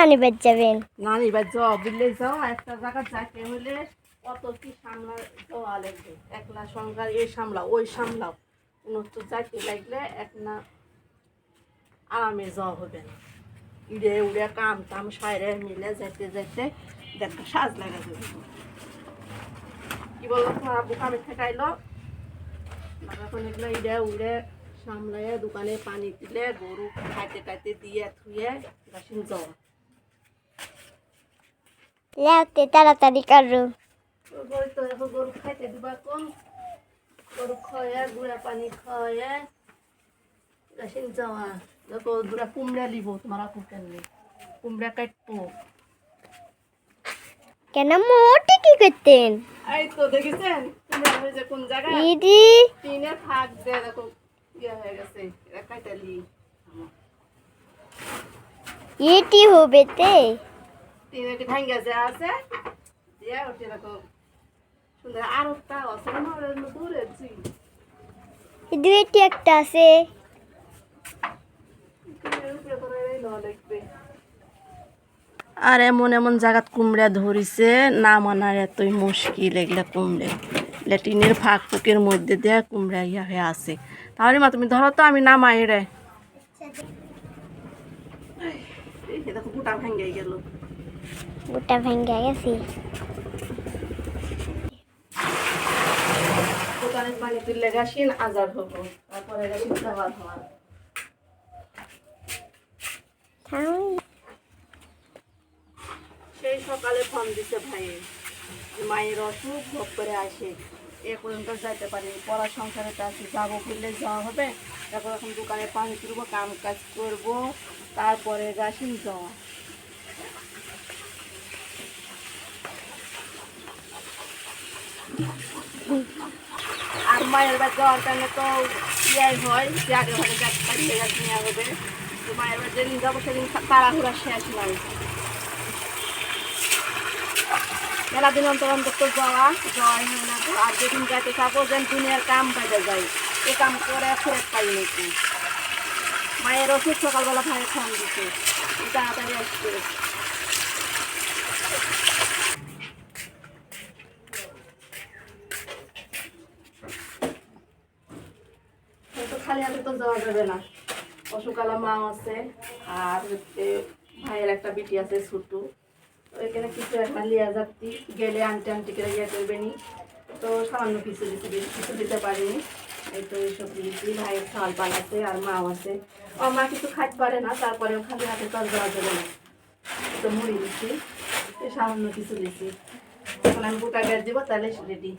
নানি বাদ যাবেন? নানি বা যাও বুঝলে যাও একটা জায়গা যাকে হলে কত কি সামলা যাওয়া লাগবে? একলা সংসার, এই সামলাও, ওই সামলাও। কোনো তো যাইতে লাগলে এক না আরামে যাওয়া হবে না। ইড়ে উড়ে কাম টাম সাইরে মিলে যাইতে যাইতে দেখো সাজ লাগা যাবে। কি বলল তোমার আব্বু কামে ঠেকাইলো এখন এগুলো ইড়ে উড়ে সামলাইয়ে দোকানে পানি দিলে গরু খাইতে খাইতে দিয়ে থুয়ে গাছিন যাওয়া। লেওতে তাড়াতাড়ি করো। গরু খাইতে দিবা কম। গরু খাওয়া গুড়া পানি খাওয়া গাছিন যাওয়া। দেখো দুরা কুমড়া লিব তোমার আপু কেনলে। কুমড়া কাটবো। কেন মোটে কি করতেন? এই তো দেখেছেন? কুমড়া হয়েছে কোন জায়গায়? টিনের ফাঁক দেখো ইয়ে হয়ে গেছে। এটা কাটালি এটি হবে তে। ভাঙ্গা যে আছে? দিয়ে ওটি দেখো। সুন্দর আর একটা আছে না দূরে জি ইদি এটি একটা আছে। আর এমন এমন জায়গাত কুমড়া ধরিছে না মানার এতই মুশকিল এগুলা কুমড়ে। ল্যাটিনের ফাঁক ফুকের মধ্যে দিয়ে কুমড়া ইয়া হয়ে আছে। তাহলে মা তুমি ধরো তো আমি নামাই রে। এই দেখো গোটা ভেঙে গেল। গোটা ভেঙ্গে গেছি। দোকানে পানি তুললে গাছিন আজার হব। তারপরে গাছিন খাবার হওয়ার সেই সকালে ফোন দিছে ভাই মায়ের অসুখ ভোগ করে আসে। এ পর্যন্ত যাইতে পারি পড়া সংসারে তো আছে যাব ফিরলে যাওয়া হবে। তারপর এখন দোকানে পানি তুলবো কাম কাজ করব। তারপরে গাছিন যাওয়া। আর মায়ের বাড়ি যাওয়ার টাইমে তো ইয়াই হয়, যে আগে ঘরে গাছ কাটিয়ে গাছ নেওয়া হবে তো মায়ের বাড়ি যেদিন যাব সেদিন তাড়াহুড়া শেষ নয় মেলা দিন অন্তর অন্তর তো যাওয়া, যাওয়াই হয় না তো। আর যেদিন যাইতে থাকো যেন দুনিয়ার কাম বাইরে যাই এ কাম করে ফেরত পাই নাকি মায়ের ওষুধ সকালবেলা ভাই ফোন দিতে তাড়াতাড়ি আসছে তো খালি হাতে তো যাওয়া যাবে না। অসুকালা মা আছে, আর হচ্ছে ভাইয়ের একটা বিটি আছে ছোট্ট। তো এখানে কিছু একটা লিয়া যাচ্ছি গেলে আনটি আনটি করে ইয়ে করবে নি। তো সামান্য কিছু দিতে কিছু দিতে পারিনি। এই তো এইসব দিয়েছি। ভাইয়ের ছাল পাল আছে, আর মাও আছে। ও মা কিছু খাইতে পারে না, তারপরেও খালি হাতে তো যাওয়া যাবে না। তো মুড়ি দিচ্ছি। সামান্য কিছু দিচ্ছি। এখন আমি গোটা গ্যাস দিব, তাহলে রেডি